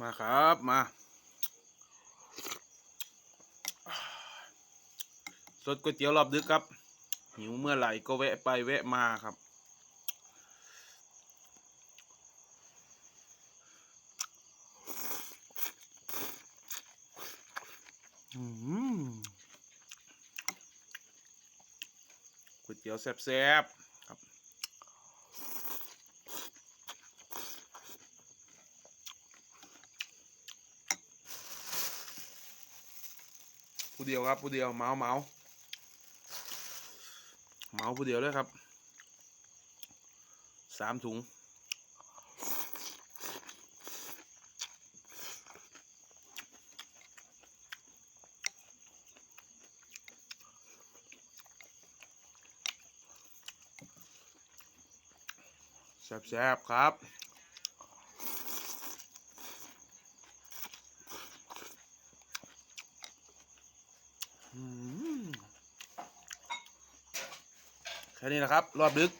มาครับมา สดก๋วยเตี๋ยวรอบดึกครับ หิวเมื่อไหร่ก็แวะไปแวะมาครับ อืมก๋วยเตี๋ยวแซ่บๆครับ ผู้เดียวครับผู้เดียวเมาเมาเมาผู้เดียวเลยครับสามถุงแซ่บๆครับ แค่นี้นะครับ รอบดึก